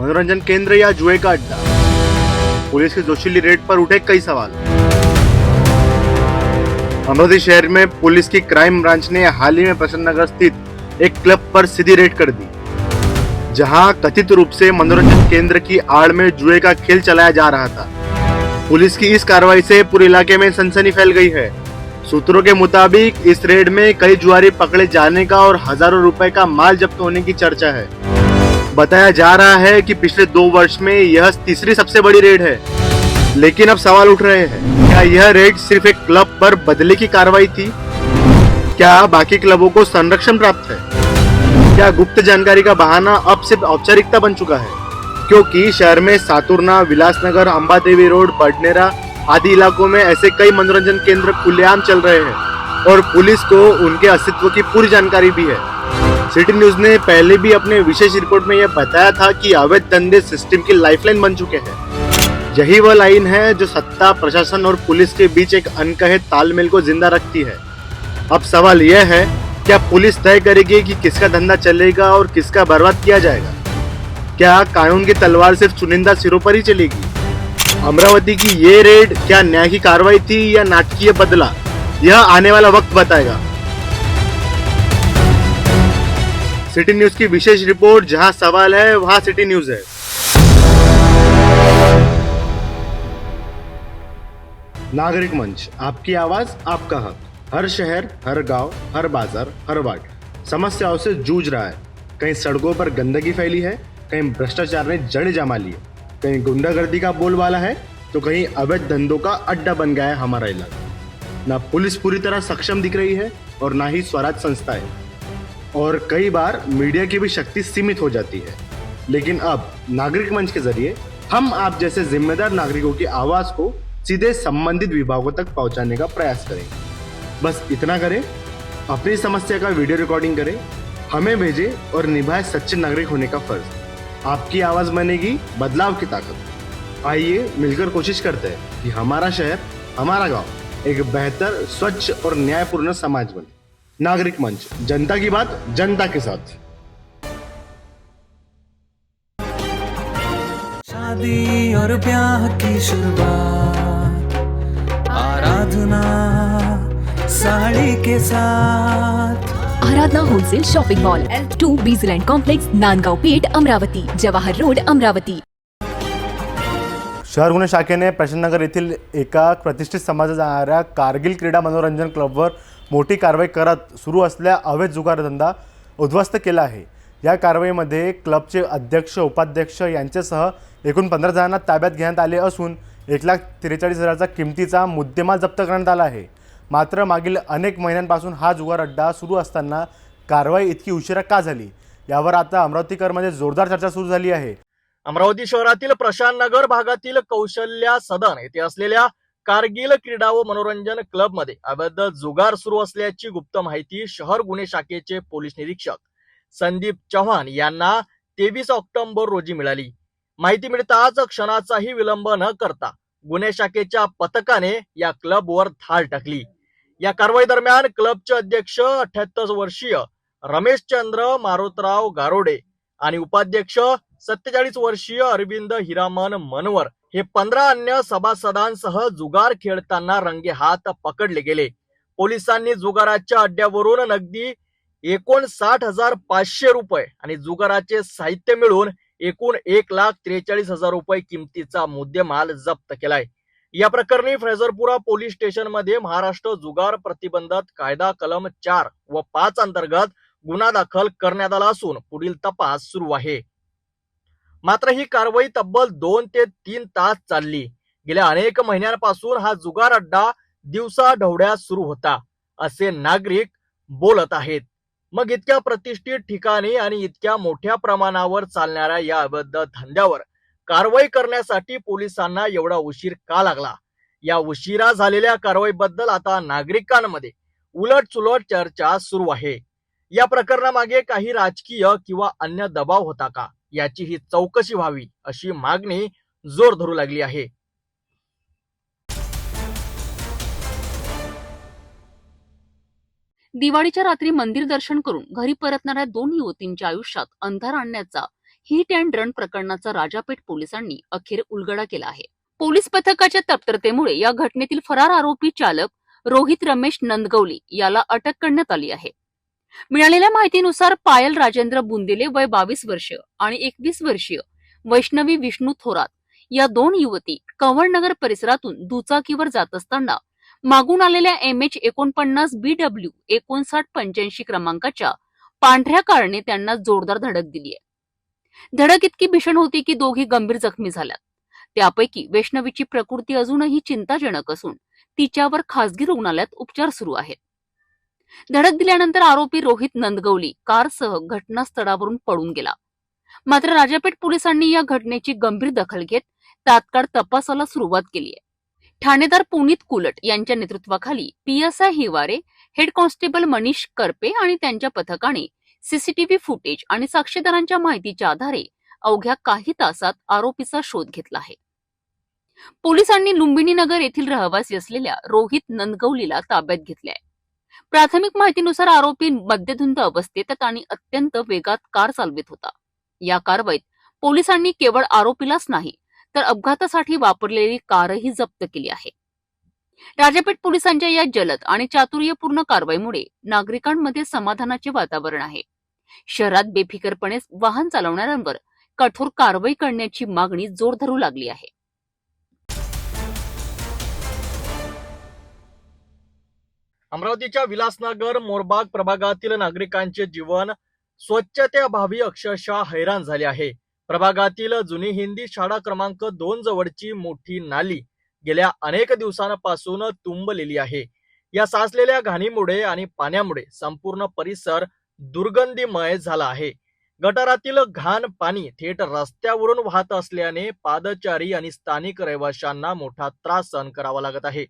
मनोरंजन केंद्र या जुए का अड्डा? पुलिस की जोशीली रेड पर उठे कई सवाल। अमरावती शहर में पुलिस की क्राइम ब्रांच ने हाल ही में प्रसन्न नगर स्थित एक क्लब पर सीधी रेड कर दी, जहाँ कथित रूप से मनोरंजन केंद्र की आड़ में जुए का खेल चलाया जा रहा था। पुलिस की इस कार्रवाई से पूरे इलाके में सनसनी फैल गई है। सूत्रों के मुताबिक, इस रेड में कई जुआरी पकड़े जाने का और हज़ारों रुपए का माल जब्त होने की चर्चा है। बताया जा रहा है कि पिछले दो वर्ष में यह तीसरी सबसे बड़ी रेड है। लेकिन अब सवाल उठ रहे हैं, क्या यह रेड सिर्फ़ एक क्लब पर बदले की कार्रवाई थी? क्या बाकी क्लबों को संरक्षण प्राप्त है? क्या गुप्त जानकारी का बहाना अब सिर्फ़ औपचारिकता बन चुका है? क्योंकि शहर में सातुरना, विलासनगर, अंबादेवी रोड, बडनेरा आदि इलाकों में ऐसे कई मनोरंजन केंद्र खुलेआम चल रहे हैं और पुलिस को उनके अस्तित्व की पूरी जानकारी भी है। सिटी न्यूज़ ने पहले भी अपने विशेष रिपोर्ट में यह बताया था कि अवैध धंधे सिस्टम की लाइफलाइन बन चुके हैं। यही वह लाइन है जो सत्ता, प्रशासन और पुलिस के बीच एक अनकहे तालमेल को ज़िंदा रखती है। अब सवाल यह है, क्या पुलिस तय करेगी कि किसका धंधा चलेगा और किसका बर्बाद किया जाएगा? क्या कानून की तलवार सिर्फ़ चुनिंदा सिरों पर ही चलेगी? अमरावती की ये रेड क्या न्याय की कार्रवाई थी या नाटकीय बदला? यह आने वाला वक्त बताएगा। सिटी न्यूज़ की विशेष रिपोर्ट, जहाँ सवाल है, वहाँ सिटी न्यूज़ है। नागरिक मंच, आपकी आवाज़, आपका हक। हर शहर, हर गाँव, हर बाज़ार, हर वार्ड। समस्याओं से जूझ रहा है। कहीं सड़कों पर गंदगी फैली है, कहीं भ्रष्टाचार ने जड़ जमा ली है। कहीं गुंडागर्दी का बोलबाला है तो कहीं अवैध धंधों का अड्डा बन गया है हमारा इलाका। ना पुलिस पूरी तरह सक्षम दिख रही है, और ना ही स्वराज संस्थाएँ और कई बार मीडिया की भी शक्ति सीमित हो जाती है। लेकिन अब, नागरिक मंच के ज़रिए, हम आप जैसे जिम्मेदार नागरिकों की आवाज़ को सीधे संबंधित विभागों तक पहुँचाने का प्रयास करेंगे बस इतना करें, अपनी समस्या का वीडियो रिकॉर्डिंग करें, हमें भेजें और निभाए सच्चे नागरिक होने का फ़र्ज़। आपकी आवाज़ बनेगी बदलाव की ताकत। आइए मिलकर कोशिश करते हैं कि हमारा शहर, हमारा गाँव एक बेहतर, स्वच्छ और न्यायपूर्ण समाज बने। नागरिक मंच जनता की बात जनता के साथ। शादी और ब्याह की शुरुआत आराधना साड़ी के साथ। Aradhana wholesale shopping mall L two Bijland complex Nandgaon Peth Amravati Jawahar road Amravati. शहर गुन्हे शाखेने प्रशांतनगर येथील एका प्रतिष्ठित समाजात जाणाऱ्या कारगिल क्रीडा मनोरंजन क्लबवर मोठी कारवाई करत सुरू असल्या अवैध जुगारधंदा उद्ध्वस्त केला आहे. या कारवाईमध्ये क्लबचे अध्यक्ष उपाध्यक्ष यांच्यासह एकूण पंधरा जणांना ताब्यात घेण्यात आले असून एक लाख त्रेचाळीस हजाराचा किमतीचा मुद्देमाल जप्त करण्यात आला आहे. मात्र मागील अनेक महिन्यांपासून हा जुगार अड्डा सुरू असताना कारवाई इतकी उशिरा का झाली? यावर आता अमरावतीकरमध्ये जोरदार चर्चा सुरू झाली आहे. अमरावती शहरातील प्रशांत नगर भागातील कौशल्या सदन येथे असलेल्या कारगिल क्रीडा व मनोरंजन क्लबमध्ये अवैध जुगार सुरू असल्याची गुप्त माहिती शहर गुन्हे शाखेचे पोलीस निरीक्षक संदीप चव्हाण यांना तेवीस ऑक्टोबर रोजी मिळाली. माहिती मिळताच क्षणाचाही विलंब न करता गुन्हे शाखेच्या पथकाने या क्लबवर धाड टाकली. या कारवाई दरम्यान क्लबचे अध्यक्ष अठ्याहत्तर वर्षीय रमेशचंद्र मारुतराव गारोडे आणि उपाध्यक्ष सत्तेचाळीस वर्षीय अरविंद हिरामन मनवर हे पंधरा अन्य सभासदांसह जुगार खेळताना रंगे हात पकडले गेले. पोलिसांनी जुगाराच्या अड्ड्यावरून नगदी एकोणसाठ हजार पाचशे रुपये आणि जुगाराचे साहित्य मिळून एकूण एक लाख त्रेचाळीस हजार रुपये किमतीचा मुद्देमाल जप्त केलाय. या प्रकरणी फ्रेझरपुरा पोलीस स्टेशनमध्ये महाराष्ट्र जुगार प्रतिबंधक कायदा कलम चार व पाच अंतर्गत गुन्हा दाखल करण्यात आला असून पुढील तपास सुरू आहे. मात्र ही कारवाई तब्बल दोन ते तीन तास चालली. गेल्या अनेक महिन्यांपासून हा जुगार अड्डा दिवसा ढवळ्या सुरू होता असे नागरिक बोलत आहेत. मग इतक्या प्रतिष्ठित ठिकाणी आणि इतक्या मोठ्या प्रमाणावर चालणाऱ्या या अवैध धंद्यावर कारवाई करण्यासाठी पोलिसांना एवढा उशीर का लागला? या उशिरा झालेल्या कारवाईबद्दल आता नागरिकांमध्ये उलटसुलट चर्चा सुरू आहे. या प्रकरणामागे काही राजकीय किंवा अन्य दबाव होता का? याची ही चौकशी व्हावी अशी मागणी जोर धरू लागली आहे. दिवाळीच्या रात्री मंदिर दर्शन करून घरी परतणाऱ्या दोन युवतींच्या आयुष्यात अंधार आणण्याचा हिट अँड रन प्रकरणाचा राजापेठ पोलिसांनी अखेर उलगडा केला आहे. पोलीस पथकाच्या तप्तरतेमुळे या घटनेतील फरार आरोपी चालक रोहित रमेश नंदगवली याला अटक करण्यात आली आहे. मिळालेल्या माहितीनुसार पायल राजेंद्र बुंदिले वय बावीस वर्ष आणि एकवीस वर्षीय वैष्णवी विष्णू थोरात या दोन युवती कंवरनगर परिसरातून दुचाकीवर जात असताना मागून आलेल्या एम एच एकोणपन्नास बी डब्ल्यू एकोणसाठ पंच्याऐंशी क्रमांकाच्या पांढऱ्या कारने त्यांना जोरदार धडक दिली आहे धडक इतकी भीषण होती की दोघी गंभीर जखमी झाल्यात. त्यापैकी वैष्णवीची प्रकृती अजूनही चिंताजनक असून तिच्यावर खासगी रुग्णालयात उपचार सुरू आहेत. धडक दिल्यानंतर आरोपी रोहित नंदगवली कारसह घटनास्थळावरून पळून गेला. मात्र राजापेठ पोलिसांनी या घटनेची गंभीर दखल घेत तात्काळ तपासाला सुरुवात केली आहे ठाणेदार पुनीत कुलट यांच्या नेतृत्वाखाली PSI Hiware head constable Manish Karpe आणि त्यांच्या पथकाने सीसीटीव्ही फुटेज आणि साक्षीदारांच्या माहितीच्या आधारे अवघ्या काही तासात आरोपीचा शोध घेतला आहे. पोलिसांनी लुंबिनी नगर येथील रहिवासी असलेल्या रोहित नंदगवलीला ताब्यात घेतले आहे प्राथमिक माहितीनुसार आरोपी मद्यधुंद अवस्थेत आणि अत्यंत वेगात कार चालवित होता. या कारवाईत पोलिसांनी केवळ आरोपीलाच नाही तर अपघातासाठी वापरलेली कारही जप्त केली आहे. राजापेठ पोलिसांच्या या जलद आणि चातुर्यपूर्ण कारवाईमुळे नागरिकांमध्ये समाधानाचे वातावरण आहे. शहरात बेफिकरपणे वाहन चालवणाऱ्यांवर कठोर कारवाई करण्याची मागणी जोर धरू लागली आहे. अमरावतीच्या विलासनगर मोरबाग प्रभागातील नागरिकांचे जीवन स्वच्छतेअभावी अक्षरशः हैराण झाले आहे. प्रभागातील जुनी हिंदी शाळा क्रमांक दोन जवळची मोठी नाली गेल्या अनेक दिवसांपासून तुंबलेली आहे. या साचलेल्या घाणीमुळे आणि पाण्यामुळे संपूर्ण परिसर दुर्गंधीमय झाला आहे. गटारातील घाण पाणी थेट रस्त्यावरून वाहत असल्याने पादचारी आणि स्थानिक रहिवाशांना मोठा त्रास सहन करावा लागत आहे.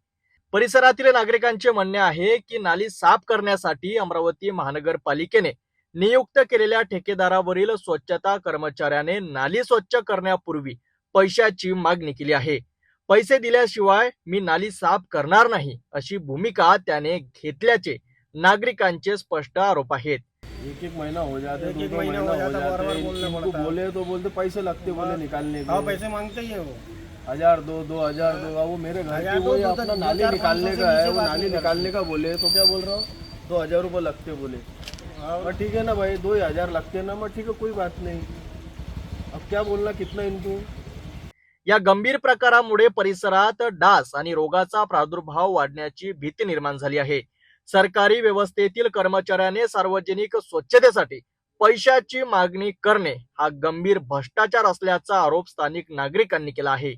परिसरातील नागरिकांचे म्हणणे आहे की नाली साफ करण्यासाठी अमरावती महानगरपालिकेने नियुक्त केलेल्या ठेकेदारावरील स्वच्छता कर्मचाऱ्याने नाली स्वच्छ करण्यापूर्वी पैशाची मागणी केली आहे पैसे दिल्याशिवाय मी नाली साफ करणार नाही अशी भूमिका त्याने घेतल्याचे नागरिकांचे स्पष्ट आरोप आहेत एक एक महीना हो जाते एक एक दो महीना हो हो जाता, बोलना पड़ता है। बोले तो बोलते पैसे लगते बोले हाँ। निकालने हाँ के पैसे मांगते ही है वो हजार दो दो हजार दो। वो मेरे घर की दो, अपना नाली निकालने का है वो नाली निकालने का बोले तो क्या बोल रहा हूँ? दो हजार रुपये लगते बोले। हाँ, और ठीक है ना भाई दो ही हजार लगते हैं ना मैं ठीक है कोई बात नहीं। अब क्या बोलना कितना इनको या गंभीर प्रकारामुळे परिसरात डास आणि रोगाचा प्रादुर्भाव वाढण्याची भीती निर्माण झाली आहे. सरकारी व्यवस्थेतील कर्मचाऱ्याने सार्वजनिक स्वच्छतेसाठी पैशाची मागणी करणे हा गंभीर भ्रष्टाचार असल्याचा आरोप स्थानिक नागरिकांनी केला आहे.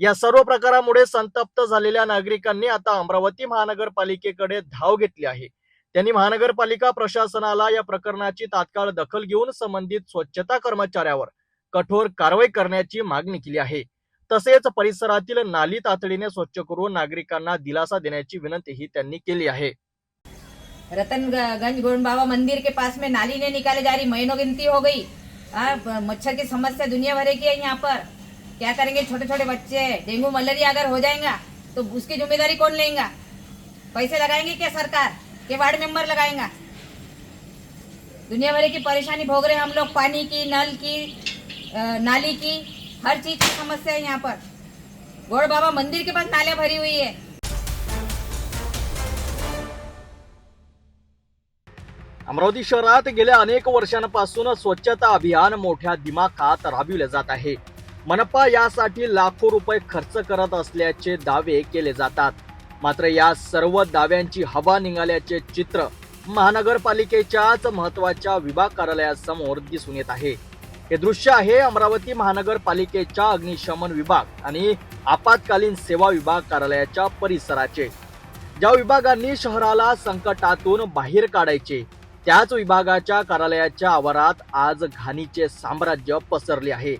या सर्व प्रकारामुळे संतप्त झालेल्या नागरिकांनी आता अमरावती महानगरपालिकेकडे धाव घेतली आहे. त्यांनी महानगरपालिका प्रशासनाला या प्रकरणाची तात्काळ दखल घेऊन संबंधित स्वच्छता कर्मचाऱ्यावर कठोर कारवाई करण्याची मागणी केली आहे. तसेच परिसरातील नाली तातडीने स्वच्छ करून नागरिकांना दिलासा देण्याची विनंतीही त्यांनी केली आहे. रतनगंज गोविंद बाबा मंदिर के पास में नाली ने निकाले जा रही महीनों गिनती हो गई। हाँ, मच्छर की समस्या दुनिया भर की है यहाँ पर। क्या करेंगे छोटे छोटे बच्चे? डेंगू मलेरिया अगर हो जाएगा तो उसकी जिम्मेदारी कौन लेगा? पैसे लगाएंगे क्या सरकार? के वार्ड मेंबर लगाएगा? दुनिया भर की परेशानी भोग रहे हम लोग पानी की नल की नाली की हर चीज की समस्या है यहाँ पर। गोड़ बाबा मंदिर के पास नालियाँ भरी हुई है। अमरावती शहरात गेल्या अनेक वर्षांपासून स्वच्छता अभियान मोठ्या दिमाखात राबविले जात आहे. मनपा यासाठी लाखो रुपये खर्च करत असल्याचे दावे केले जातात. मात्र या सर्व दाव्यांची हवा निघाल्याचे चित्र महानगरपालिकेच्याच महत्त्वाच्या विभाग कार्यालयासमोर दिसून येत आहे. हे दृश्य आहे अमरावती महानगरपालिकेच्या अग्निशमन विभाग आणि आपत्कालीन सेवा विभाग कार्यालयाच्या परिसराचे. ज्या विभागांनी शहराला संकटातून बाहेर काढायचे त्याच विभागाच्या कार्यालयाच्या आवारात आज घाणीचे साम्राज्य पसरले आहे.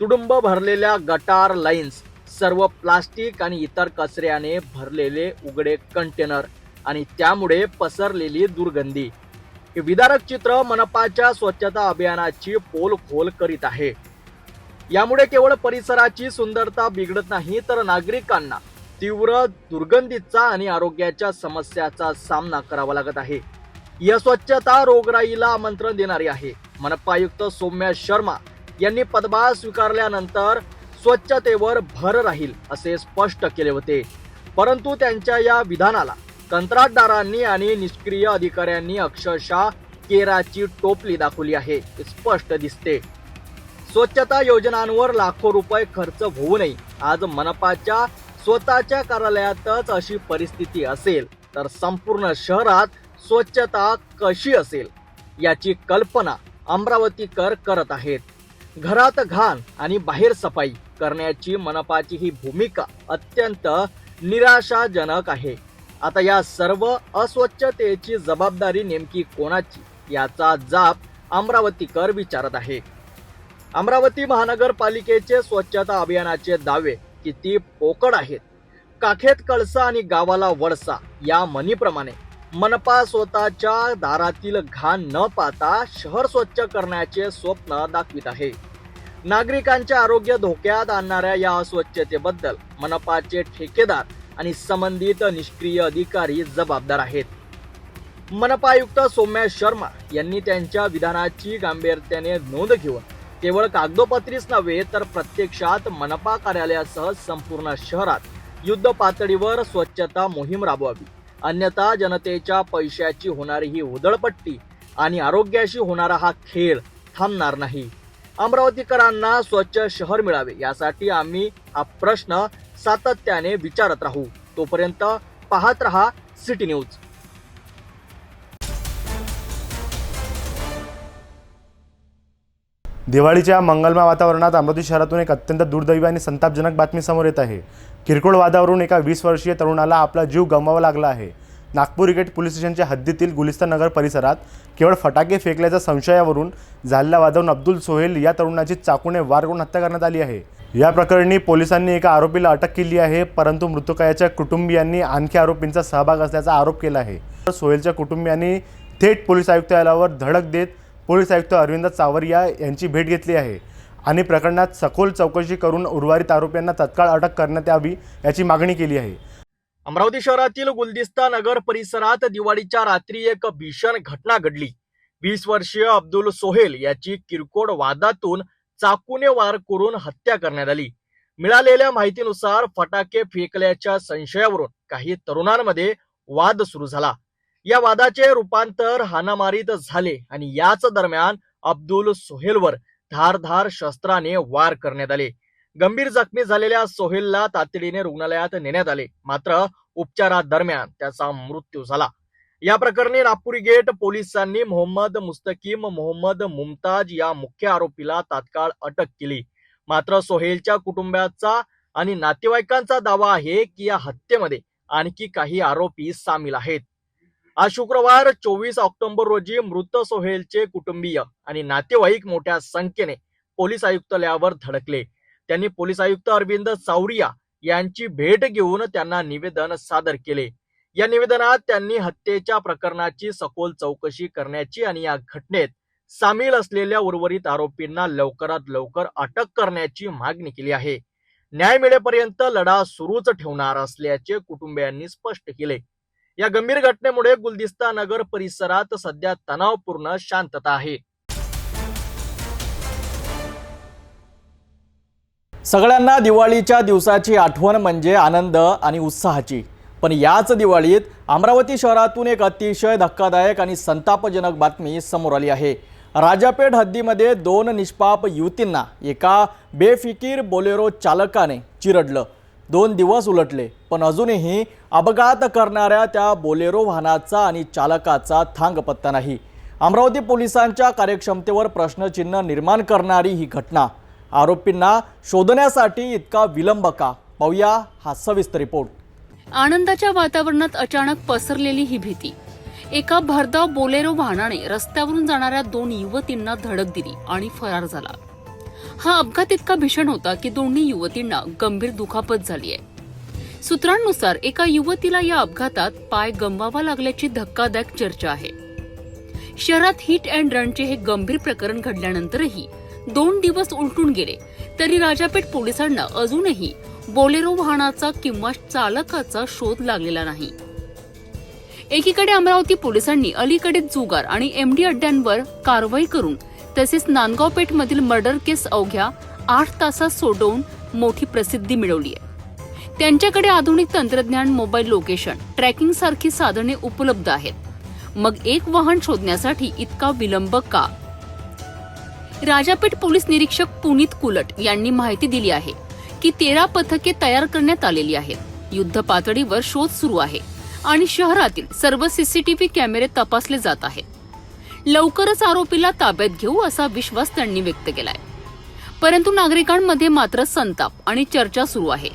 तुडुंब भरलेल्या गटार लाईन्स सर्व प्लास्टिक आणि इतर कचऱ्याने भरलेले उघडे कंटेनर आणि त्यामुळे पसरलेली दुर्गंधी. हे विदारक चित्र मनपाच्या स्वच्छता अभियानाची पोल खोल करीत आहे. यामुळे केवळ परिसराची सुंदरता बिघडत नाही तर नागरिकांना तीव्र दुर्गंधीचा आणि आरोग्याच्या समस्याचा सामना करावा लागत आहे. या स्वच्छता रोगराईला आमंत्रण देणारी आहे. मनपा आयुक्त सौम्या शर्मा यांनी पदभार स्वीकारल्यानंतर स्वच्छतेवर भर राहील असे स्पष्ट केले होते. परंतु त्यांच्या या विधानाला कंत्राटदारांनी आणि निष्क्रिय अधिकाऱ्यांनी अक्षरशः केराची टोपली दाखवली आहे हे स्पष्ट दिसते. स्वच्छता योजनांवर लाखो रुपये खर्च होऊनही आज मनपाच्या स्वतःच्या कार्यालयातच अशी परिस्थिती असेल तर संपूर्ण शहरात स्वच्छता कशी असेल याची कल्पना अमरावतीकर करत आहेत. घरात घाण आणि बाहेर सफाई करण्याची मनपाची ही भूमिका अत्यंत निराशाजनक आहे. आता या सर्व अस्वच्छतेची जबाबदारी नेमकी कोणाची? याचा जाप अमरावतीकर विचारत आहे. अमरावती महानगरपालिकेचे स्वच्छता अभियानाचे दावे किती पोकड आहेत? काखेत कळसा आणि गावाला वळसा या म्हणीप्रमाणे मनपा स्वतःच्या दारातील घाण न पाहता शहर स्वच्छ करण्याचे स्वप्न दाखवित आहे. नागरिकांचे आरोग्य धोक्यात आणणाऱ्या या अस्वच्छतेबद्दल मनपाचे ठेकेदार आणि संबंधित निष्क्रिय अधिकारी जबाबदार आहेत. मनपा आयुक्त सौम्या शर्मा यांनी त्यांच्या विधानाची गांभीर्याने नोंद घेऊन केवळ कागदोपत्रीच नव्हे तर प्रत्यक्षात मनपा कार्यालयासह संपूर्ण शहरात युद्ध पातळीवर स्वच्छता मोहीम राबवावी. अन्यथा जनतेच्या पैशाची होणारी ही उधळपट्टी आणि आरोग्याशी होणारा हा खेळ थांबणार नाही. अमरावतीकरांना स्वच्छ शहर मिळावे यासाठी आम्ही हा प्रश्न सातत्याने विचारत राहू. तोपर्यंत पाहत रहा सिटी न्यूज. दिवाळीच्या मंगलमय वातावरणात अमरावती शहरातून एक अत्यंत दुर्दैवी आणि संतापजनक बातमी समोर येत आहे. किरकोळ वादावरून एका वीस वर्षीय तरुणाला आपला जीव गमवावा लागला आहे. नागपूर गेट पोलीस स्टेशनच्या हद्दीतील गुलिस्तान नगर परिसरात केवळ फटाके फेकल्याच्या संशयावरून झालेल्या वादावरून अब्दुल सोहेल या तरुणाची चाकूने वार करून हत्या करण्यात आली आहे. या प्रकरणी पोलिसांनी एका आरोपीला अटक केली आहे परंतु मृतकायाच्या कुटुंबियांनी आणखी आरोपींचा सहभाग असल्याचा आरोप केला आहे. सोहेलच्या कुटुंबियांनी थेट पोलीस आयुक्तालयावर धडक देत पोलीस आयुक्त अरविंद चावरिया यांची भेट घेतली आहे आणि प्रकरणात सखोल चौकशी करून उर्वरित आरोपींना तत्काळ अटक करण्यात यावी याची मागणी केली आहे. अमरावती शहरातील गुलदिस्ता नगर परिसरात दिवाळीच्या रात्री एक भीषण घटना घडली. वीस वर्षीय अब्दुल सोहेल याची किरकोळ वादातून चाकूने वार करून हत्या करण्यात आली. मिळालेल्या माहितीनुसार फटाके फेकल्याच्या संशयावरून काही तरुणांमध्ये वाद सुरू झाला. या वादाचे रूपांतर हानामारीत झाले आणि याच दरम्यान अब्दुल सोहेलवर धारधार शस्त्राने वार करण्यात आले. गंभीर जखमी झालेल्या सोहेलला तातडीने रुग्णालयात नेण्यात आले. मात्र उपचारादरम्यान त्याचा मृत्यू झाला. या प्रकरणी नागपुरी गेट पोलिसांनी मोहम्मद मुस्तकीम मोहम्मद मुमताज या मुख्य आरोपीला तात्काळ अटक केली. मात्र सोहेलच्या कुटुंबाचा आणि नातेवाईकांचा दावा आहे की या हत्येमध्ये आणखी काही आरोपी सामील आहेत. आज शुक्रवार चोवीस ऑक्टोबर रोजी मृत सोहेलचे कुटुंबीय आणि नातेवाईक मोठ्या संख्येने पोलीस आयुक्तालयावर धडकले. त्यांनी पोलीस आयुक्त अरविंद सावरिया यांची भेट घेऊन त्यांना निवेदन सादर केले. या निवेदनात त्यांनी हत्येच्या प्रकरणाची सखोल चौकशी करण्याची आणि या घटनेत सामील असलेल्या उर्वरित आरोपींना लवकरात लवकर अटक करण्याची मागणी केली आहे. न्याय मिळेपर्यंत लढा सुरूच ठेवणार असल्याचे कुटुंबियांनी स्पष्ट केले. या गंभीर घटनेमुळे गुलदिस्ता नगर परिसरात सध्या तणावपूर्ण शांतता आहे. सगळ्यांना दिवाळीच्या दिवसाची आठवण म्हणजे आनंद आणि उत्साहाची. पण याच दिवाळीत अमरावती शहरातून एक अतिशय धक्कादायक आणि संतापजनक बातमी समोर आली आहे. राजापेठ हद्दीमध्ये दोन निष्पाप युवतींना एका बेफिकीर बोलेरो चालकाने चिरडलं. दोन दिवस उलटले पण अजूनही अपघात करणाऱ्या त्या बोलेरो वाहनाचा आणि चालकाचा थांग पत्ता नाही. अमरावती पोलिसांच्या कार्यक्षमतेवर प्रश्नचिन्ह निर्माण करणारी ही घटना आरोपींना शोधण्यासाठी इतका विलंब का? पाहूया हा सविस्तर रिपोर्ट. आनंदाच्या वातावरणात अचानक पसरलेली ही भीती. एका भरधाव बोलेरो वाहनाने रस्त्यावरून जाणाऱ्या दोन युवतींना धडक दिली आणि फरार झाला. हा अपघात इतका भीषण होता की दोन्ही युवतींना गंभीर दुखापत झाली आहे. सूत्रांनुसार एका युवतीला या अपघातात पाय गमवावा लागल्याची धक्कादायक चर्चा आहे. शहरात हिट अँड रनचे हे गंभीर प्रकरण घडल्यानंतरही दोन दिवस उलटून गेले. तरी राजापेठ पोलिसांना अजूनही बोलेरो वाहनाचा किंवा चालकाचा शोध लागलेला नाही. एकीकडे अमरावती पोलिसांनी अलीकडे जुगार आणि एमडी अड्ड्यांवर कारवाई करून तसेच नांदगाव पेठमधील मर्डर केस अवघ्या आठ तासात सोडवून मोठी प्रसिद्धी मिळवली आहे. त्यांच्याकडे आधुनिक तंत्रज्ञान मोबाईल लोकेशन ट्रॅकिंग सारखी साधने उपलब्ध आहेत. मग एक वाहन शोधण्यासाठी इतका विलंब का? राजापेठ पोलीस निरीक्षक पुनीत कुलट यांनी माहिती दिली आहे की तेरा पथके तयार करण्यात आलेली आहेत. युद्ध पातळीवर शोध सुरू आहे आणि शहरातील सर्व सीसीटीव्ही कॅमेरे तपासले जात आहेत. लवकरच आरोपीला ताब्यात घेऊ असा विश्वास त्यांनी व्यक्त केलाय. परंतु नागरिकांमध्ये मात्र संताप आणि चर्चा सुरू आहे.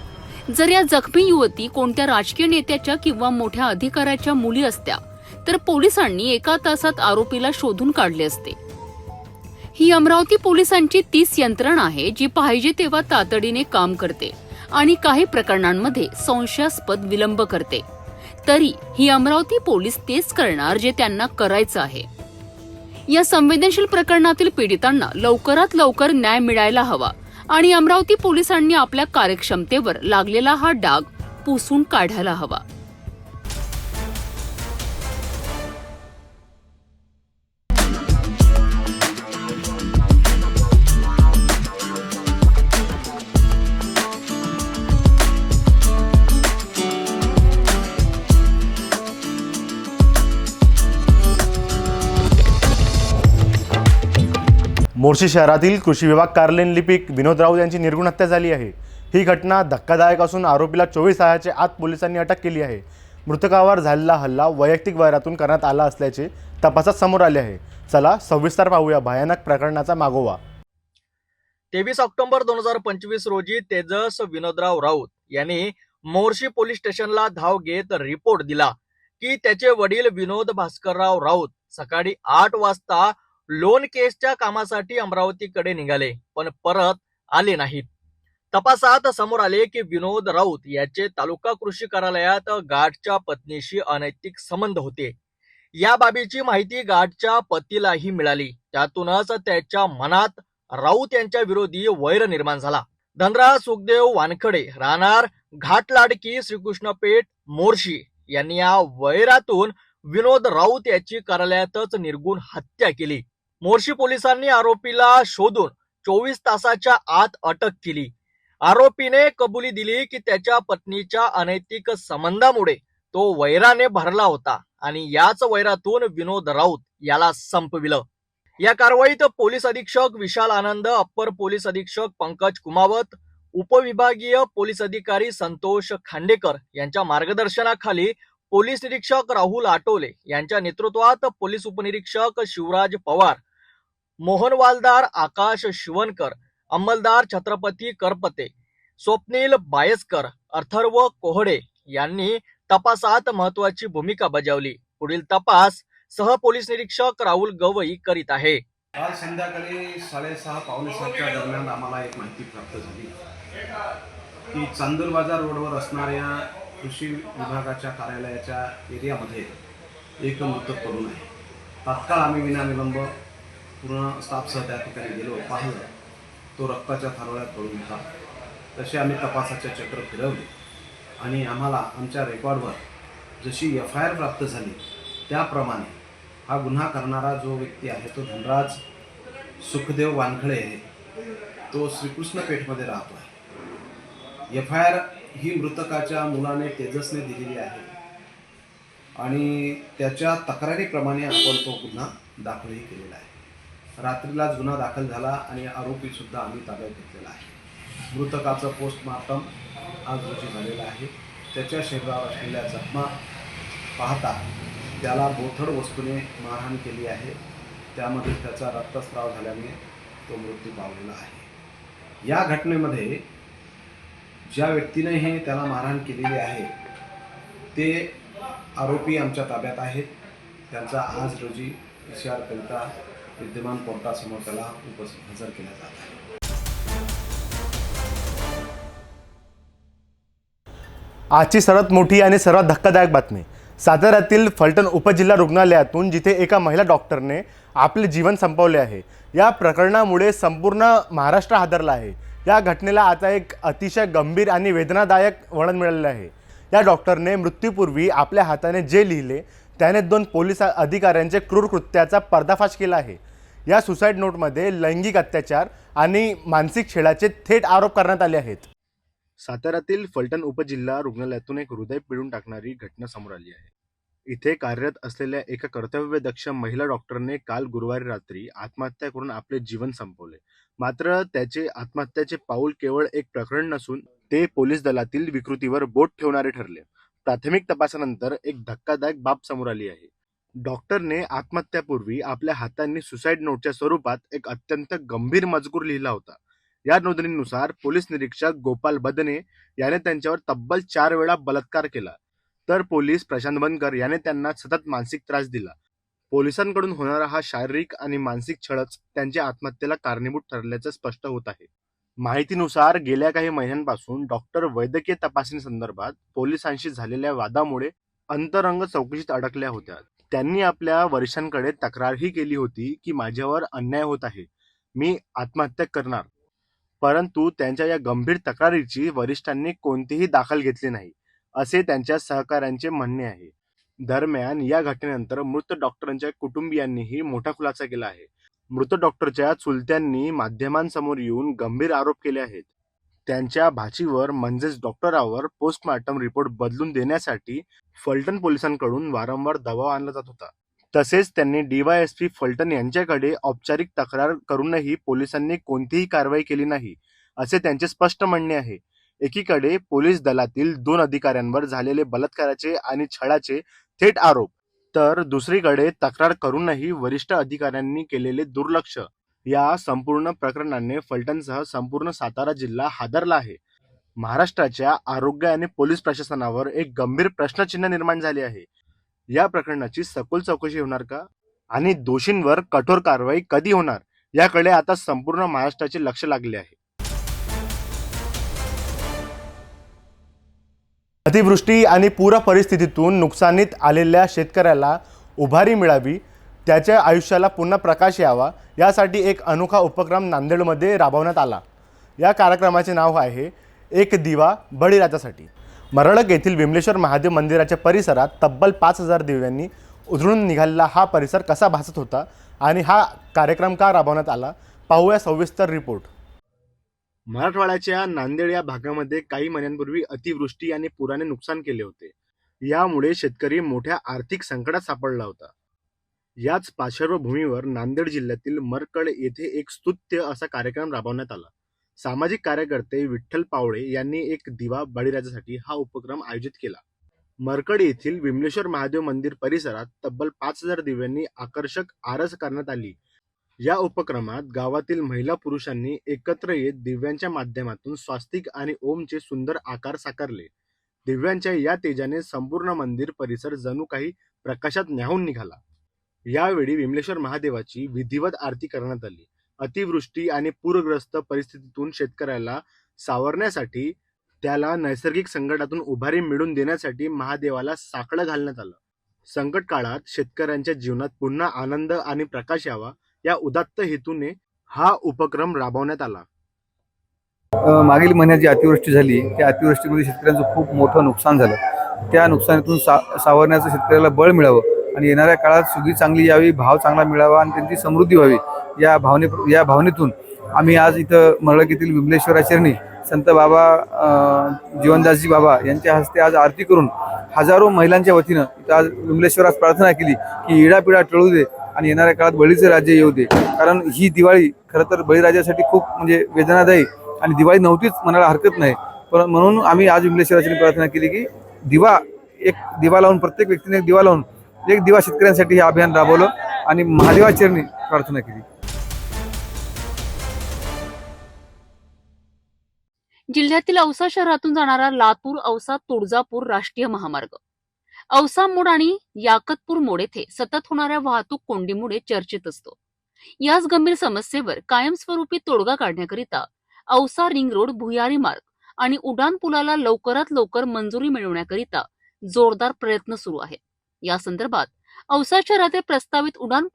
जर या जखमी युवती कोणत्या राजकीय नेत्याच्या किंवा मोठ्या अधिकाऱ्याच्या मुली असत्या तर पोलिसांनी एका तासात आरोपीला शोधून काढले असते. ही अमरावती पोलिसांची तीस यंत्रणा आहे जी पाहिजे तेव्हा तातडीने काम करते आणि काही प्रकरणांमध्ये संशयास्पद विलंब करते. तरी ही अमरावती पोलीस तेच करणार जे त्यांना करायचं आहे. या संवेदनशील प्रकरणातील पीडितांना लवकरात लवकर न्याय मिळायला हवा आणि अमरावती पोलिसांनी आपल्या कार्यक्षमतेवर लागलेला हा डाग पुसून काढायला हवा. मोर्शी शहरातील कृषी विभाग कार्यालयीन लिपिक विनोद राऊत यांची निर्गुण हत्या झाली आहे. ही घटना धक्कादायक असून आरोपीला चोवीस तासाच्या आत पोलिसांनी अटक केली आहे. मृतकावर झालेला हल्ला वैयक्तिक वैरातून करण्यात आला असल्याचे तपासात समोर आले आहे. चला सविस्तर पाहूया भयानक प्रकरणाचा मागोवा. तेवीस ऑक्टोबर दोन हजार पंचवीस रोजी तेजस विनोदराव राऊत यांनी मोर्शी पोलीस स्टेशनला धाव घेत रिपोर्ट दिला की त्याचे वडील विनोद भास्करराव राऊत सकाळी आठ वाजता लोन केसच्या कामासाठी अमरावतीकडे निघाले पण परत आले नाहीत. तपासात समोर आले की विनोद राऊत याचे तालुका कृषी कार्यालयात गाठच्या पत्नीशी अनैतिक संबंध होते. या बाबीची माहिती गाठच्या पतीलाही मिळाली. त्यातूनच त्याच्या मनात राऊत यांच्या विरोधी वैर निर्माण झाला. धनराज सुखदेव वानखडे राहणार घाटलाडकी श्रीकृष्णपेठ मोर्शी यांनी या वैरातून विनोद राऊत याची कार्यालयातच निर्गुण हत्या केली. मोर्शी पोलिसांनी आरोपीला शोधून चोवीस तासाच्या आत अटक केली. आरोपीने कबुली दिली की त्याच्या पत्नीच्या अनैतिक संबंधामुळे तो वैराने भरला होता आणि याच वैरातून विनोद राऊत याला संपविलं. या कारवाईत पोलीस अधीक्षक विशाल आनंद अप्पर पोलीस अधीक्षक पंकज कुमावत उपविभागीय पोलीस अधिकारी संतोष खांडेकर यांच्या मार्गदर्शनाखाली पोलीस निरीक्षक राहुल आटोले यांच्या नेतृत्वात पोलीस उपनिरीक्षक शिवराज पवार मोहन वालदार आकाश शिवनकर अंमलदार छत्रपती करपते स्वप्नील बायसकर अथर्व कोहडे यांनी तपासात महत्वाची भूमिका बजावली. पुढील तपास सह पोलीस निरीक्षक राहुल गवई करीत आहे. काल संध्याकाळी साडेसहा पावणे सातच्या दरम्यान आम्हाला एक माहिती प्राप्त झाली. की चांदूर बाजार रोडवर असणाऱ्या कृषी विभागाच्या कार्यालयाच्या एरियामध्ये एक मृतक पडून आहे. तात्काळ आम्ही विनाविलंब पूर्ण स्टाफसह त्या ठिकाणी गेलो पाहिलं. तो रक्ताच्या थारोळ्यात पडून होता तसे आम्ही तपासाचे चक्र फिरवले. आणि आम्हाला आमच्या रेकॉर्डवर जशी एफ आय आर प्राप्त झाली त्याप्रमाणे हा गुन्हा करणारा जो व्यक्ती आहे तो धनराज सुखदेव वानखळे आहे. तो श्रीकृष्ण पेठमध्ये राहतो आहे एफ आय आर ही मृतकाच्या मुलाने तेजसने दिलेली आहे. आणि त्याच्या तक्रारीप्रमाणे आपण तो गुन्हा दाखलही केलेला आहे. रात्रीलाच गुन्हा दाखल झाला आणि आरोपीसुद्धा आम्ही ताब्यात घेतलेला आहे. मृतकाचं पोस्टमार्टम आज रोजी झालेलं आहे. त्याच्या शरीरावर असलेल्या जखमा पाहता त्याला बोथड वस्तूने मारहाण केली आहे. त्यामध्ये त्याचा रक्तस्राव झाल्याने तो मृत्यू पावलेला आहे. या घटनेमध्ये ज्या व्यक्तीने हे त्याला मारहाण केलेली आहे ते आरोपी आमच्या ताब्यात आहेत. त्यांचा आज रोजी विचार करता विद्यमान कोर्टासमोर त्याला उपस्थित हजर केला जात आहे. आजची सर्वात मोठी आणि सर्वात धक्कादायक बातमी. साताऱ्यातील फलटण उपजिल्हा रुग्णालयातून जिथे एका महिला डॉक्टरने आपले जीवन संपवले आहे. या प्रकरणामुळे संपूर्ण महाराष्ट्र हादरला आहे. या घटनेला आता एक अतिशय गंभीर आणि वेदनादायक वळण मिळालेलं आहे. या डॉक्टरने मृत्यूपूर्वी आपल्या हाताने जे लिहिले त्याने दोन पोलीस अधिकाऱ्यांचे क्रूर कृत्याचा पर्दाफाश केला आहे. या सुसाईड नोटमध्ये लैंगिक अत्याचार आणि मानसिक छेडाचे थेट आरोप करण्यात आले आहेत. साताऱ्यातील फलटण उपजिल्हा रुग्णालयातून एक हृदय पिळून टाकणारी घटना समोर आली आहे. इथे कार्यरत असलेल्या एका कर्तव्यदक्ष महिला डॉक्टरने काल गुरुवारी रात्री आत्महत्या करून आपले जीवन संपवले. मात्र त्याचे आत्महत्याचे पाऊल केवळ एक प्रकरण नसून ते पोलीस दलातील विकृतीवर बोट ठेवणारे ठरले. प्राथमिक तपासानंतर एक धक्कादायक बाब समोर आली आहे. डॉक्टरने आत्महत्यापूर्वी आपल्या हातांनी सुसाईड नोटच्या स्वरूपात एक अत्यंत गंभीर मजकूर लिहिला होता. या नोंदणीनुसार पोलीस निरीक्षक गोपाल बदने याने त्यांच्यावर तब्बल चार वेळा बलात्कार केला. तर पोलीस प्रशांत बनकर याने त्यांना सतत मानसिक त्रास दिला. पोलिसांकडून होणारा हा शारीरिक आणि मानसिक छळच त्यांच्या आत्महत्येला कारणीभूत ठरल्याचं स्पष्ट होत आहे. माहितीनुसार गेल्या काही महिन्यांपासून डॉक्टर वैद्यकीय तपासणी संदर्भात पोलिसांशी झालेल्या वादामुळे अंतरंग चौकशीत अडकल्या होत्या. त्यांनी आपल्या वरिष्ठांकडे तक्रारही केली होती की माझ्यावर अन्याय होत आहे. मी आत्महत्या करणार. परंतु त्यांच्या या गंभीर तक्रारीची वरिष्ठांनी कोणतीही दाखल घेतली नाही असे त्यांच्या सहकाऱ्यांचे म्हणणे आहे. दरम्यान या घटनेनंतर मृत डॉक्टरांच्या कुटुंबियांनीही मोठा खुलासा केला आहे. मृत डॉक्टरच्या चुलत्यांनी माध्यमांसमोर येऊन गंभीर आरोप केले आहेत. त्यांच्या भाचीवर म्हणजेच डॉक्टरावर पोस्टमॉर्टम रिपोर्ट बदलून देण्यासाठी फलटण पोलिसांकडून वारंवार दबाव आणला जात होता. तसेच त्यांनी डीवायएसपी फलटण यांच्याकडे औपचारिक तक्रार करूनही पोलिसांनी कोणतीही कारवाई केली नाही असे त्यांचे स्पष्ट म्हणणे आहे. एकीकडे पोलीस दलातील दोन अधिकाऱ्यांवर झालेले बलात्काराचे आणि छळाचे थेट आरोप तर दुसरीकडे तक्रार करूनही वरिष्ठ अधिकाऱ्यांनी केलेले दुर्लक्ष या संपूर्ण प्रकरणाने फलटणसह संपूर्ण सातारा जिल्हा हादरला आहे. महाराष्ट्राच्या आरोग्य आणि पोलीस प्रशासनावर एक गंभीर प्रश्नचिन्ह निर्माण झाले आहे. या प्रकरणाची सखोल चौकशी होणार का? आणि दोषींवर कठोर कारवाई कधी होणार? याकडे आता संपूर्ण महाराष्ट्राचे लक्ष लागले आहे. अतिवृष्टी आणि पूर परिस्थितीतून नुकसानीत आलेल्या शेतकऱ्याला उभारी मिळावी त्याच्या आयुष्याला पुन्हा प्रकाश यावा यासाठी एक अनोखा उपक्रम नांदेडमध्ये राबवण्यात आला. या कार्यक्रमाचे नाव आहे एक दिवा बळीराजासाठी. मरळक येथील विमलेश्वर महादेव मंदिराच्या परिसरात तब्बल पाच हजार दिव्यांनी उधळून निघालेला हा परिसर कसा भासत होता आणि हा कार्यक्रम का राबवण्यात आला पाहूया सविस्तर रिपोर्ट. मराठवाड्याच्या नांदेड या भागामध्ये काही महिन्यांपूर्वी अतिवृष्टी आणि पुराने नुकसान केले होते. यामुळे शेतकरी मोठ्या आर्थिक संकटात सापडला होता. याच पार्श्वभूमीवर नांदेड जिल्ह्यातील मरकळ येथे एक स्तुत्य असा कार्यक्रम राबवण्यात आला. सामाजिक कार्यकर्ते विठ्ठल पावळे यांनी एक दिवा बळीराजासाठी हा उपक्रम आयोजित केला. मरकड येथील विमलेश्वर महादेव मंदिर परिसरात तब्बल पाच हजार दिव्यांनी आकर्षक आरस करण्यात आली. या उपक्रमात गावातील महिला पुरुषांनी एकत्र येत दिव्यांच्या माध्यमातून स्वास्तिक आणि ओमचे सुंदर आकार साकारले. दिव्यांच्या या तेजाने संपूर्ण मंदिर परिसर जणू काही प्रकाशात न्याहून निघाला. यावेळी विमलेश्वर महादेवाची विधिवत आरती करण्यात आली. अतिवृष्टी आणि पूरग्रस्त परिस्थितीतून शेतकऱ्याला सावरण्यासाठी त्याला नैसर्गिक संकटातून उभारी मिळवून देण्यासाठी महादेवाला साकडं घालण्यात आलं. संकट काळात शेतकऱ्यांच्या जीवनात पुन्हा आनंद आणि प्रकाश यावा या उदात्त हेतूने हा उपक्रम राबवण्यात आला. मागील महिन्यात जी अतिवृष्टी झाली त्या अतिवृष्टीमध्ये शेतकऱ्यांचं खूप मोठं नुकसान झालं. त्या नुकसानीतून सा सावरण्याचं शेतकऱ्याला बळ मिळावं आणि येणाऱ्या काळात सुगी चांगली यावी भाव चांगला मिळावा आणि त्यांची समृद्धी व्हावी या भावने या भावनेतून आम्ही आज इथं मरळक येथील विमलेश्वराचरणी संत बाबा जीवनदासजी बाबा यांच्या हस्ते आज आरती करून हजारो महिलांच्या वतीनं इथं आज विमलेश्वरास प्रार्थना केली की इडापिडा टळू दे आणि येणाऱ्या काळात बळीचे राज्य येऊ दे. कारण ही दिवाळी खरं तर बळीराजासाठी खूप म्हणजे वेदनादायी आणि दिवाळी नव्हतीच म्हणायला हरकत नाही. पण म्हणून आम्ही आज विमलेश्वराची प्रार्थना केली की दिवा एक दिवा लावून प्रत्येक व्यक्तीने एक दिवा लावून एक दिवा शेतकऱ्यांसाठी हे अभियान राबवलं आणि महादेवाचरणी प्रार्थना केली. जिल्ह्यातील औसा शहरातून जाणारा लातूर औसा तुळजापूर राष्ट्रीय महामार्ग. औसा मोड आणि याकतपूर मोड येथे सतत होणाऱ्या वाहतूक कोंडीमुळे चर्चेत असतो. याच गंभीर समस्येवर कायमस्वरूपी तोडगा काढण्याकरिता औसा रिंग रोड भुयारी मार्ग आणि उडान पुलाला लवकरात लवकर मंजुरी मिळवण्याकरिता जोरदार प्रयत्न सुरू आहेत. या संदर्भात औसा शहरातील प्रस्तावित उडान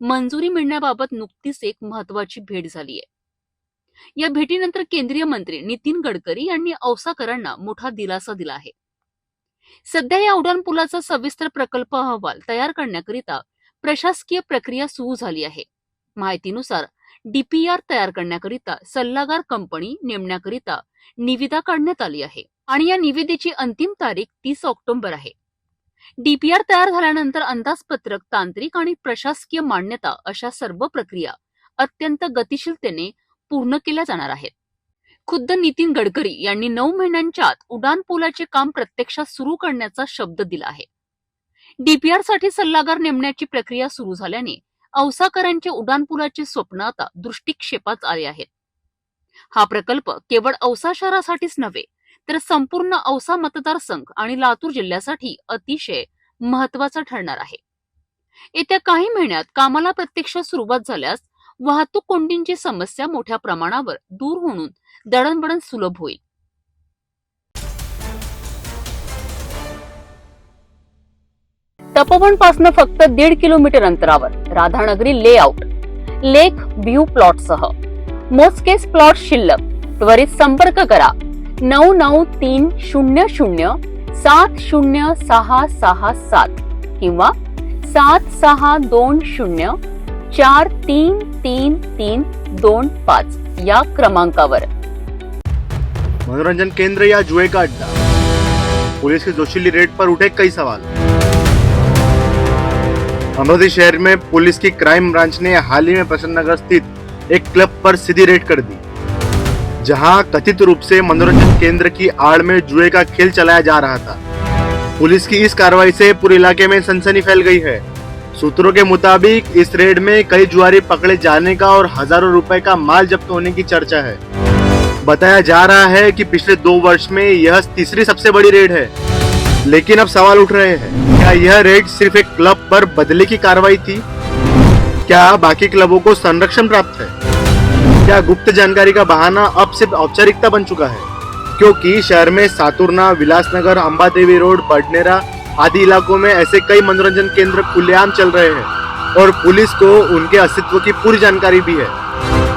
मंजुरी मिळण्याबाबत नुकतीच एक महत्वाची भेट झाली आहे या भेटीनंतर केंद्रीय मंत्री नितीन गडकरी यांनी औसाकरांना मोठा दिलासा दिला आहे. सध्या या उड्डाण पुलाचा सविस्तर प्रकल्प अहवाल तयार करण्याकरिता प्रशासकीय प्रक्रिया सुरू झाली आहे. माहितीनुसार डीपीआर तयार करण्याकरिता सल्लागार कंपनी नेमण्याकरिता निविदा काढण्यात आली आहे आणि या निविदेची अंतिम तारीख तीस ऑक्टोबर आहे. डीपीआर तयार झाल्यानंतर अंदाजपत्रक तांत्रिक आणि प्रशासकीय मान्यता अशा सर्व प्रक्रिया अत्यंत गतिशीलतेने पूर्ण केल्या जाणार आहेत. खुद्द नितीन गडकरी यांनी नऊ महिन्यांच्या आत उडान पुलाचे काम प्रत्यक्षात सुरू करण्याचा शब्द दिला आहे. डीपीआरसाठी सल्लागार नेमण्याची प्रक्रिया सुरू झाल्याने औसाकरांचे उड्डाणपुलाचे स्वप्न आता दृष्टिक्षेपात आले आहेत. हा प्रकल्प केवळ औसा शहरासाठीच नव्हे तर संपूर्ण औसा मतदारसंघ आणि लातूर जिल्ह्यासाठी अतिशय महत्त्वाचा ठरणार आहे. येत्या काही महिन्यात कामाला प्रत्यक्ष सुरुवात झाल्यास वाहतूक कोंडींची समस्या मोठ्या प्रमाणावर दूर होऊन दळणवळण सुलभ होईल. तपोवनपासून फक्त दीड किलोमीटर अंतरावर Radhanagari layout lake view plot सह मोजकेच प्लॉट शिल्लक त्वरित संपर्क करा. नऊ नऊ तीन शून्य शून्य सात शून्य सहा सहा सात किंवा सात सहा दोन शून्य चार तीन तीन तीन दोन पाच या क्रमांकावर. मनोरंजन केंद्र या जुए का अड्डा. पुलिस की जोशीली रेड पर उठे कई सवाल. अमरावती शहर में पुलिस की क्राइम ब्रांच ने हाल ही में प्रसन्न नगर स्थित एक क्लब पर सीधी रेड कर दी. जहाँ कथित रूप से मनोरंजन केंद्र की आड़ में जुए का खेल चलाया जा रहा था। पुलिस की इस कार्रवाई से पूरे इलाके में सनसनी फैल गई है। सूत्रों के मुताबिक, इस रेड में कई जुआरी पकड़े जाने का और हज़ारों रुपए का माल जब्त होने की चर्चा है। बताया जा रहा है कि पिछले दो वर्ष में यह तीसरी सबसे बड़ी रेड है, लेकिन अब सवाल उठ रहे हैं, क्या यह रेड सिर्फ़ एक क्लब पर बदले की कार्रवाई थी? क्या बाकी क्लबों को संरक्षण प्राप्त है? क्या गुप्त जानकारी का बहाना अब सिर्फ़ औपचारिकता बन चुका है? क्योंकि शहर में सातुरना, विलासनगर, अंबादेवी रोड, बडनेरा आदि इलाकों में ऐसे कई मनोरंजन केंद्र खुलेआम चल रहे हैं और पुलिस को उनके अस्तित्व की पूरी जानकारी भी है।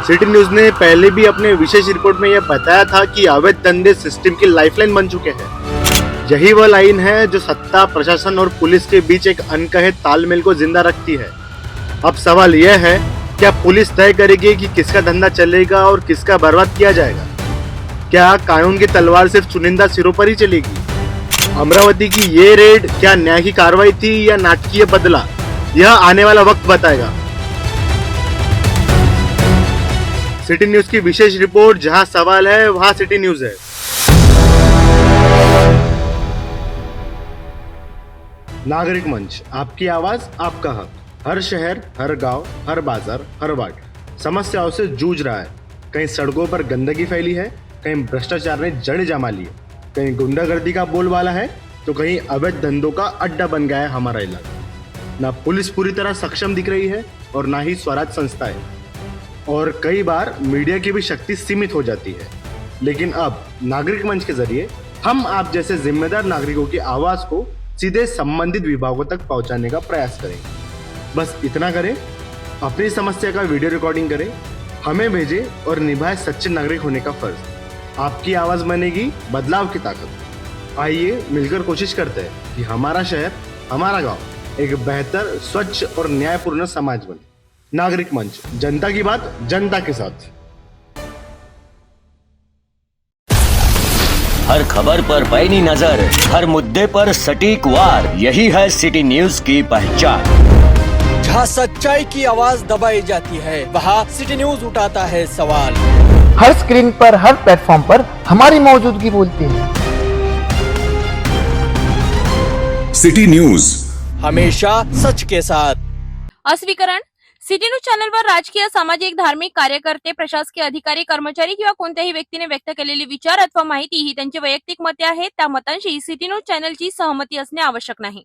सिटी न्यूज़ ने पहले भी अपने विशेष रिपोर्ट में यह बताया था कि अवैध धंधे सिस्टम की लाइफलाइन बन चुके हैं। यही वह लाइन है जो सत्ता, प्रशासन और पुलिस के बीच एक अनकहे तालमेल को ज़िंदा रखती है। अब सवाल यह है क्या पुलिस तय करेगी कि किसका धंधा चलेगा और किसका बर्बाद किया जाएगा? क्या कानून की तलवार सिर्फ़ चुनिंदा सिरों पर ही चलेगी? अमरावती की ये रेड क्या न्याय की कार्रवाई थी या नाटकीय बदला? यह आने वाला वक्त बताएगा। सिटी न्यूज़ की विशेष रिपोर्ट, जहाँ सवाल है, वहाँ सिटी न्यूज़ है। नागरिक मंच, आपकी आवाज़, आपका हक। हर शहर, हर गाँव, हर बाज़ार, हर वार्ड। समस्याओं से जूझ रहा है। कहीं सड़कों पर गंदगी फैली है, कहीं भ्रष्टाचार ने जड़ जमा ली है। कहीं गुंडागर्दी का बोलबाला है तो कहीं अवैध धंधों का अड्डा बन गया है हमारा इलाका। ना पुलिस पूरी तरह सक्षम दिख रही है और ना ही स्वराज संस्थाएँ और कई बार मीडिया की भी शक्ति सीमित हो जाती है। लेकिन अब नागरिक मंच के ज़रिए हम आप जैसे जिम्मेदार नागरिकों की आवाज़ को सीधे संबंधित विभागों तक पहुँचाने का प्रयास करेंगे। बस इतना करें, अपनी समस्या का वीडियो रिकॉर्डिंग करें, हमें भेजें और निभाए सच्चे नागरिक होने का फ़र्ज़। आपकी आवाज़ बनेगी बदलाव की ताकत। आइए मिलकर कोशिश करते हैं कि हमारा शहर, हमारा गाँव एक बेहतर, स्वच्छ और न्यायपूर्ण समाज बने। नागरिक मंच, जनता की बात जनता के साथ। हर खबर पर पैनी नज़र, हर मुद्दे पर सटीक वार, यही है सिटी न्यूज़ की पहचान। जहाँ सच्चाई की आवाज़ दबाई जाती है वहाँ सिटी न्यूज़ उठाता है सवाल। हर स्क्रीन पर हर प्लेटफॉर्म पर हमारी मौजूदगी बोलती है। सिटी न्यूज़ हमेशा सच के साथ। अस्वीकरण। सिटी न्यूज़ चैनल चॅनलवर राजकीय सामाजिक धार्मिक कार्यकर्ते प्रशासकीय अधिकारी कर्मचारी किंवा कोणत्याही व्यक्तीने व्यक्त केलेले विचार अथवा माहिती ही त्यांची वैयक्तिक मते आहेत. त्या मतांशी सिटी न्यूज़ चॅनलची सहमती असणे आवश्यक नाही.